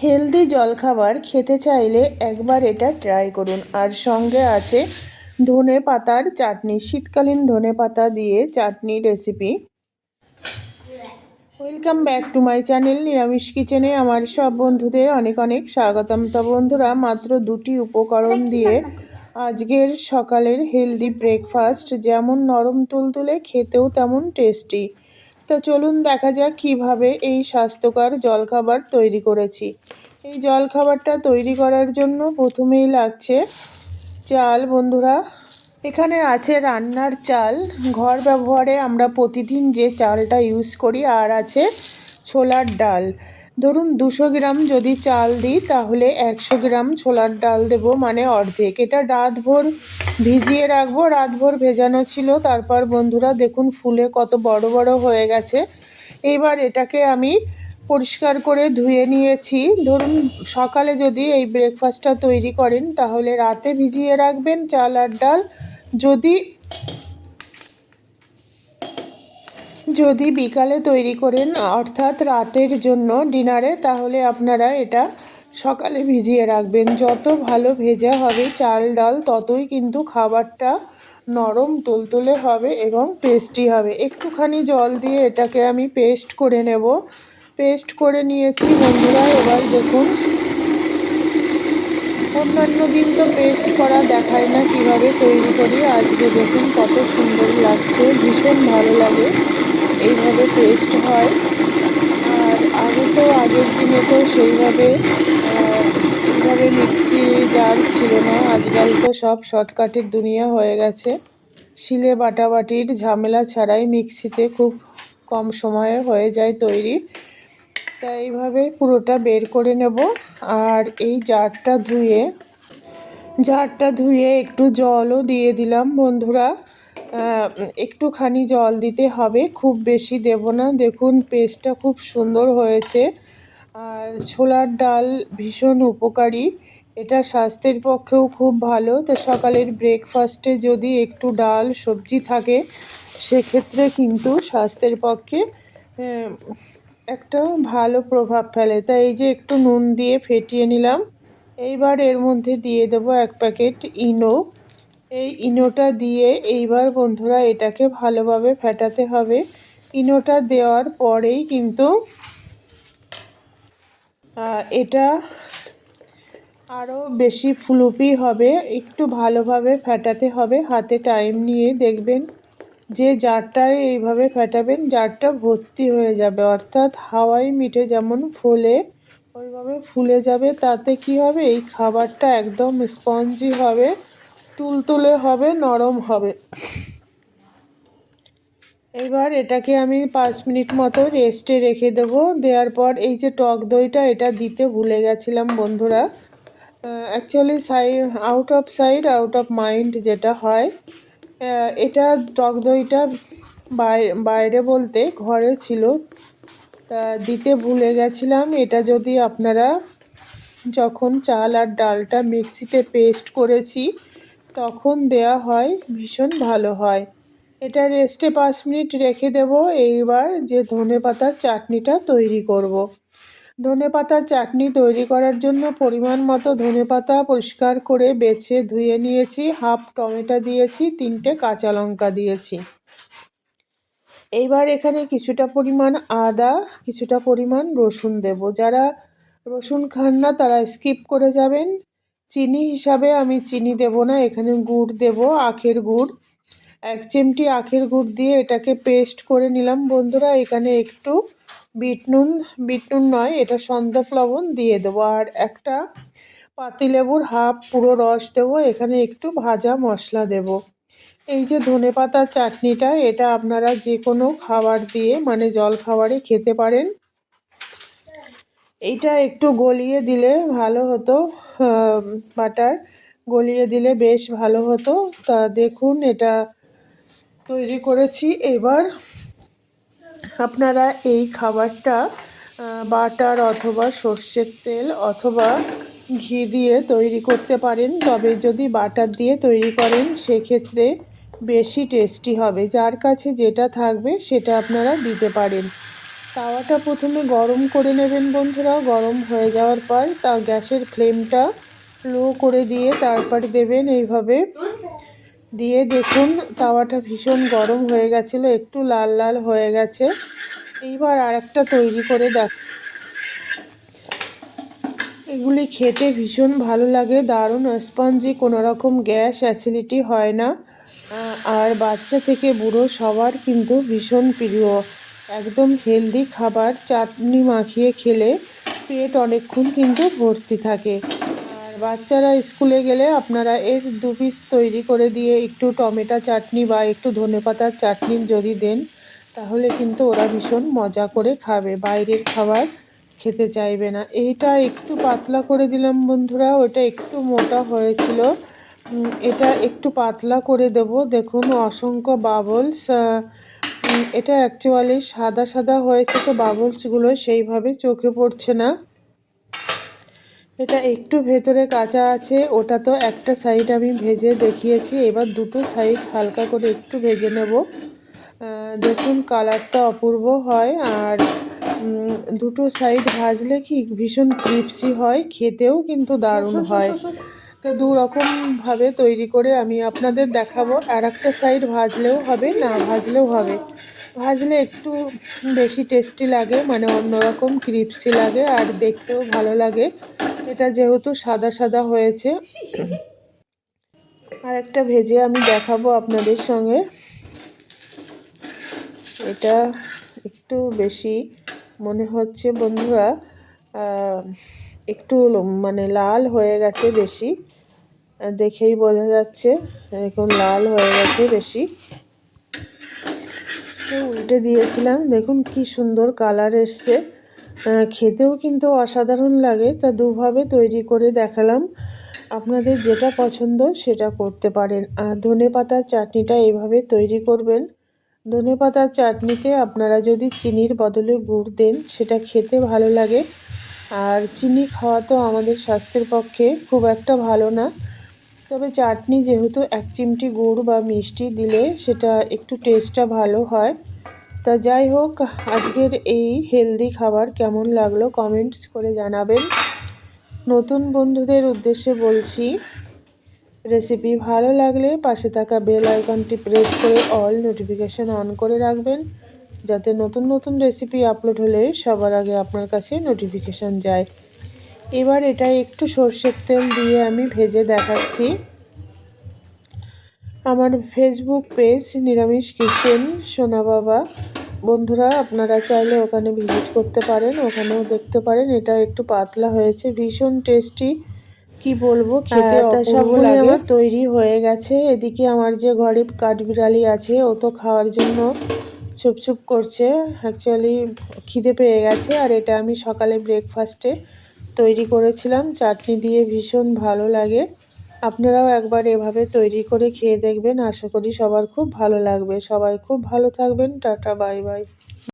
Healthy জলখাবার খেতে চাইলে একবার এটা ট্রাই করুন। আর সঙ্গে আছে ধনে পাতার চাটনি শীতকালীন ধনে পাতা দিয়ে chutney recipe welcome back to my channel নিরামিষ কিচেনে আমার সব বন্ধুদের অনেক অনেক স্বাগতম। তো বন্ধুরা মাত্র দুটি উপকরণ দিয়ে আজকের সকালের হেলদি ব্রেকফাস্ট যেমন নরম তুলতুলে খেতেও তেমন টেস্টি তো চলুন দেখা যাক কীভাবে এই স্বাস্থ্যকর জলখাবার তৈরি করেছি। এই জলখাবারটা তৈরি করার জন্য প্রথমেই লাগছে চাল, বন্ধুরা। এখানে আছে রান্নার চাল। ঘর ব্যবহারে আমরা প্রতিদিন যে চালটা ইউজ করি, আর আছে ছোলার ডাল। ধরুন দুশো গ্রাম যদি চাল দিই, তাহলে একশো গ্রাম ছোলার ডাল দেব মানে অর্ধেক। এটা রাতভর ভিজিয়ে রাখব, রাতভর ভেজানো ছিল। তারপর বন্ধুরা, দেখুন ফুলে কত বড় বড় হয়ে গেছে। এইবার এটাকে আমি পরিষ্কার করে ধুয়ে নিয়েছি। ধরুন, সকালে যদি এই ব্রেকফাস্টটা তৈরি করেন, তাহলে রাতে ভিজিয়ে রাখবেন চাল আর ডাল। যদি যদি বিকালে তৈরি করেন, অর্থাৎ রাতের জন্য ডিনারে, তাহলে আপনারা এটা সকালে ভিজিয়ে রাখবেন। যত ভালো ভেজা হবে চাল ডাল, ততই কিন্তু খাবারটা নরম তুলতুলে হবে এবং টেস্টি হবে। একটুখানি জল দিয়ে এটাকে আমি পেস্ট করে নেব। পেস্ট করে নিয়েছি বন্ধুরা, এবার দেখুন। অন্যান্য দিন তো পেস্ট করা দেখায় না কীভাবে তৈরি করি। আজকে দেখুন কত সুন্দর লাগছে, ভীষণ ভালো লাগে এইভাবে পেস্ট হয়। আর আগে তো আগের দিনে তো সেইভাবে এইভাবে মিক্সি জার ছিল না, আজকাল তো সব শর্টকাটের দুনিয়া হয়ে গেছে। ছিলে বাটাবাটির ঝামেলা ছাড়াই মিক্সিতে খুব কম সময়ে হয়ে যায় তৈরি। তাই এইভাবে পুরোটা বের করে নেব। আর এই জারটা ধুয়ে জারটা ধুয়ে একটু জলও দিয়ে দিলাম বন্ধুরা। একটুখানি জল দিতে হবে, খুব বেশি দেব না। দেখুন পেস্টটা খুব সুন্দর হয়েছে। আর ছোলার ডাল ভীষণ উপকারী। এটা স্বাস্থ্যের পক্ষেও খুব ভালো। তো সকালের ব্রেকফাস্টে যদি একটু ডাল, সবজি থাকে, সেক্ষেত্রে কিন্তু স্বাস্থ্যের পক্ষে একটা ভালো প্রভাব ফেলে। তাই এই যে একটু নুন দিয়ে ফেটিয়ে নিলাম। এইবার এর মধ্যে দিয়ে দেব এক প্যাকেট ইনো। এই ইনোটা দিয়ে এইবার বন্ধুরা এটাকে ভালোভাবে ফেটাতে হবে। ইনোটা দেওয়ার পরেই কিন্তু এটা আরও বেশি ফুলুপি হবে, একটু ভালোভাবে ফেটাতে হবে। হাতে টাইম নিয়ে দেখবেন যে জারটায় এইভাবে ফেটাবেন, জারটা ভর্তি হয়ে যাবে। অর্থাৎ হাওয়াই মিঠে যেমন ফোলে, ওইভাবে ফুলে যাবে। তাতে কি হবে? এই খাবারটা একদম স্পঞ্জি হবে, তুলতুলে হবে, নরম হবে। এবার এটাকে আমি পাঁচ মিনিট মতো রেস্টে রেখে দেবো। দেওয়ার পর এই যে টক দইটা, এটা দিতে ভুলে গেছিলাম বন্ধুরা। Actually sight out of side out of mind যেটা হয় এটা টক দইটা বাইরে বলতে ঘরে ছিল। তা দিতে ভুলে গেছিলাম। এটা যদি আপনারা যখন চাল আর ডালটা মিক্সিতে পেস্ট করেছি, তখন দেয়া হয়, ভীষণ ভালো হয়। এটা রেস্টে পাঁচ মিনিট রেখে দেব। এইবার যে ধনে পাতার চাটনিটা তৈরি করব। ধনে পাতার চাটনি তৈরি করার জন্য পরিমাণ মতো ধনে পাতা পরিষ্কার করে বেছে ধুয়ে নিয়েছি। হাফ টমেটো দিয়েছি, তিনটে কাঁচা লঙ্কা দিয়েছি। এইবার এখানে কিছুটা পরিমাণ আদা, কিছুটা পরিমাণ রসুন দেব। যারা রসুন খান না, তারা স্কিপ করে যাবেন। চিনি হিসাবে আমি চিনি দেব না, এখানে গুড় দেব, আখের গুড়। এক চিমটি আখের গুড় দিয়ে এটাকে পেস্ট করে নিলাম। বন্ধুরা, এখানে একটু বিট নুন বিট নুন নয়, এটা সন্দপ লবণ দিয়ে দেবো। আর একটা পাতিলেবুর হাফ পুরো রস দেবো, এখানে একটু ভাজা মশলা দেব। এই যে ধনে পাতার চাটনিটা, এটা আপনারা যে কোনো খাবার দিয়ে মানে জল খাবারে খেতে পারেন। এইটা একটু গলিয়ে দিলে ভালো হতো বাটার গলিয়ে দিলে বেশ ভালো হতো। তা দেখুন, এটা তৈরি করেছি। এবার আপনারা এই খাবারটা বাটার অথবা সর্ষের তেল অথবা ঘি দিয়ে তৈরি করতে পারেন। তবে যদি বাটার দিয়ে তৈরি করেন, সেক্ষেত্রে বেশি টেস্টি হবে। যার কাছে যেটা থাকবে, সেটা আপনারা দিতে পারেন। তাওয়াটা প্রথমে গরম করে নেবেন বন্ধুরা। গরম হয়ে যাওয়ার পর তা গ্যাসের ফ্লেমটা লো করে দিয়ে তারপর দেবেন এইভাবে দিয়ে দেখুন, তাওয়াটা ভীষণ গরম হয়ে গেছিল, একটু লাল লাল হয়ে গেছে। এইবার আরেকটা তৈরি করে দেখ এগুলি খেতে ভীষণ ভালো লাগে, দারুণ স্পঞ্জি কোনো রকম গ্যাস অ্যাসিডিটি হয় না। আর বাচ্চা থেকে বুড়ো সবার কিন্তু ভীষণ প্রিয়। একদম হেলদি খাবার, চাটনি মাখিয়ে খেলে পেট অনেকক্ষণ কিন্তু ভর্তি থাকে। বাচ্চারা স্কুলে গেলে আপনারা এর দু পিস তৈরি করে দিয়ে একটু টমেটো চাটনি বা একটু ধনেপাতার চাটনি যদি দেন, তাহলে কিন্তু ওরা ভীষণ মজা করে খাবে। বাইরের খাবার খেতে চাইবে না। এইটা একটু পাতলা করে দিলাম বন্ধুরা, ওটা একটু মোটা হয়েছিল। এটা একটু পাতলা করে দেব। দেখুন, অসংখ্য বাবলস এটা অ্যাকচুয়ালি সাদা সাদা হয়েছে, তো বাবলসগুলো সেইভাবে চোখে পড়ছে না। এটা একটু ভেতরে কাঁচা আছে ওটা তো একটা সাইড আমি ভেজে দেখিয়েছি এবার দুটো সাইড হালকা করে একটু ভেজে নেব। দেখুন কালারটা অপূর্ব হয় আর দুটো সাইড ভাজলে কি ভীষণ ক্রিপসি হয় খেতেও কিন্তু দারুণ হয়। তো দু রকমভাবে তৈরি করে আমি আপনাদের দেখাবো আর একটা সাইড ভাজলেও হবে না ভাজলেও হবে। ভাজলে একটু বেশি টেস্টি লাগে মানে অন্যরকম ক্রিপসি লাগে আর দেখতেও ভালো লাগে। এটা যেহেতু সাদা সাদা হয়েছে। আর একটা ভেজে আমি দেখাবো আপনাদের সঙ্গে। এটা একটু বেশি মনে হচ্ছে বন্ধুরা একটু মানে লাল হয়ে গেছে বেশি। দেখেই বোঝা যাচ্ছে এখন লাল হয়ে গেছে বেশি। উল্টে দিয়েছিলাম। দেখুন কি সুন্দর কালার এসছে। খেতেও কিন্তু অসাধারণ লাগে। তা দুভাবে তৈরি করে দেখালাম। আপনাদের যেটা পছন্দ সেটা করতে পারেন। আর ধনে পাতার চাটনিটা এভাবে তৈরি করবেন। ধনে পাতার চাটনিতে আপনারা যদি চিনির বদলে গুড় দেন, সেটা খেতে ভালো লাগে। আর চিনি খাওয়া তো আমাদের স্বাস্থ্যের পক্ষে খুব একটা ভালো না। তবে চাটনি যেহেতু এক চিমটি গুড় বা মিষ্টি দিলে সেটা একটু টেস্টটা ভালো হয়। তা যাই হোক, আজকের এই হেলদি খাবার কেমন লাগল কমেন্টস করে জানাবেন। নতুন বন্ধুদের উদ্দেশ্যে বলছি রেসিপি ভালো লাগলে পাশে থাকা বেল আইকনটি প্রেস করে অল নোটিফিকেশান অন করে রাখবেন, যাতে নতুন নতুন রেসিপি আপলোড হলে সবার আগে আপনার কাছে নোটিফিকেশান যায়। এবার এটা একটু সর্ষের তেল দিয়ে আমি ভেজে দেখাচ্ছি। আমার ফেসবুক পেজ নিরামিষ কিচেন সোনা বাবা। বন্ধুরা আপনারা চাইলে ওখানে ভিজিট করতে পারেন ওখানেও দেখতে পারেন। এটা একটু পাতলা হয়েছে ভীষণ টেস্টি কি বলব খেতে হ্যাঁ, সবগুলো আমার তৈরি হয়ে গেছে। এদিকে আমার যে গরিব কাঠবিড়ালি আছে ও তো খাওয়ার জন্য চুপ করছে। অ্যাকচুয়ালি খিদে পেয়ে গেছে। আর এটা আমি সকালে ব্রেকফাস্টে তৈরি করেছিলাম। চাটনি দিয়ে ভীষণ ভালো লাগে। আপনারাও একবার এভাবে তৈরি করে খেয়ে দেখবেন। আশা করি সবার খুব ভালো লাগবে। সবাই খুব ভালো থাকবেন। Tata, bye bye.